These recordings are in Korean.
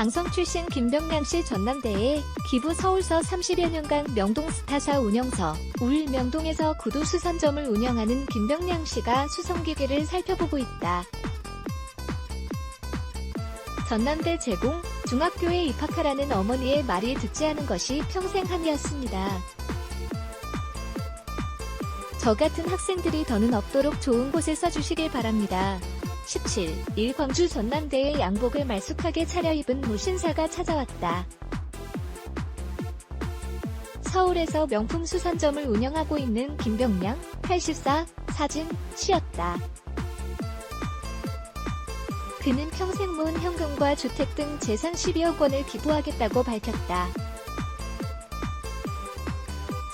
장성 출신 김병량 씨 전남대에 기부 서울서 30여 년간 명동 스타사 운영서 울 명동에서 구두 수선점을 운영하는 김병량 씨가 수성기계를 살펴보고 있다. 전남대 제공, 중학교에 입학하라는 어머니의 말이 듣지 않은 것이 평생 한이었습니다. 저 같은 학생들이 더는 없도록 좋은 곳에 써주시길 바랍니다. 17. 일 광주 전남대의 양복을 말쑥하게 차려입은 무신사가 찾아왔다. 서울에서 명품 수선점을 운영하고 있는 김병량, 84, 사진, 씨였다. 그는 평생 모은 현금과 주택 등 재산 12억 원을 기부하겠다고 밝혔다.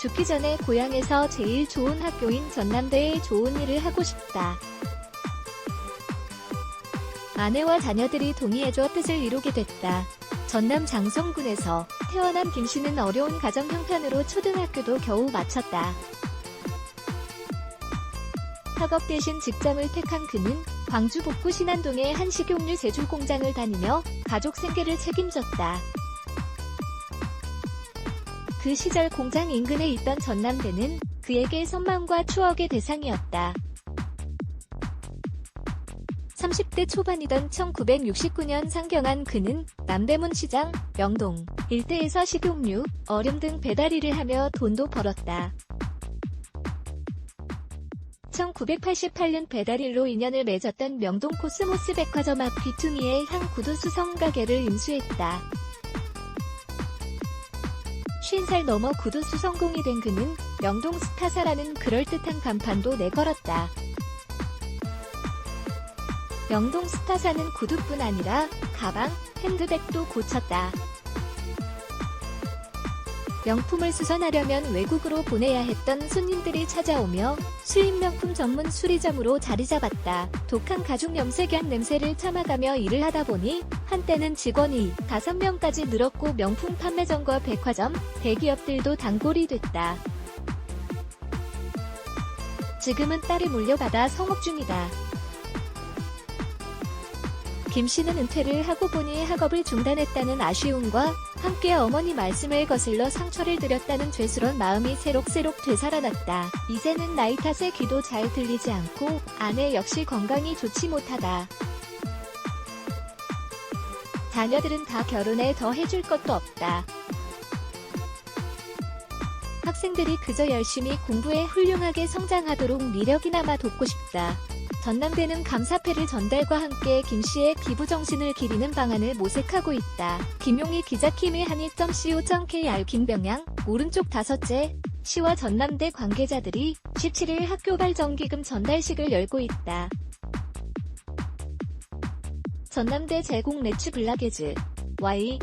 죽기 전에 고향에서 제일 좋은 학교인 전남대에 좋은 일을 하고 싶다. 아내와 자녀들이 동의해줘 뜻을 이루게 됐다. 전남 장성군에서 태어난 김 씨는 어려운 가정 형편으로 초등학교도 겨우 마쳤다. 학업 대신 직장을 택한 그는 광주 북구 신안동의 한 식용유 제조 공장을 다니며 가족 생계를 책임졌다. 그 시절 공장 인근에 있던 전남대는 그에게 선망과 추억의 대상이었다. 30대 초반이던 1969년 상경한 그는 남대문 시장, 명동 일대에서 식용유, 얼음 등 배달 일을 하며 돈도 벌었다. 1988년 배달일로 인연을 맺었던 명동 코스모스 백화점 앞 비투미의 향 구두 수성 가게를 인수했다. 50살 넘어 구두 수성공이 된 그는 명동 스타사라는 그럴듯한 간판도 내걸었다. 명동 스타사는 구두뿐 아니라 가방, 핸드백도 고쳤다. 명품을 수선하려면 외국으로 보내야 했던 손님들이 찾아오며 수입 명품 전문 수리점으로 자리 잡았다. 독한 가죽 염색약 냄새를 참아가며 일을 하다 보니 한때는 직원이 5명까지 늘었고 명품 판매점과 백화점, 대기업들도 단골이 됐다. 지금은 딸이 물려받아 성업 중이다. 김 씨는 은퇴를 하고 보니 학업을 중단했다는 아쉬움과 함께 어머니 말씀을 거슬러 상처를 드렸다는 죄스런 마음이 새록새록 되살아났다. 이제는 나이 탓에 귀도 잘 들리지 않고 아내 역시 건강이 좋지 못하다. 자녀들은 다 결혼해 더 해줄 것도 없다. 학생들이 그저 열심히 공부해 훌륭하게 성장하도록 미력이나마 돕고 싶다. 전남대는 감사패를 전달과 함께 김 씨의 기부 정신을 기리는 방안을 모색하고 있다. 김용희 기자 키미 한이.co.kr 김병양 오른쪽 다섯째 시와 전남대 관계자들이 17일 학교 발전기금 전달식을 열고 있다. 전남대 제공 레츠 블라게즈 Y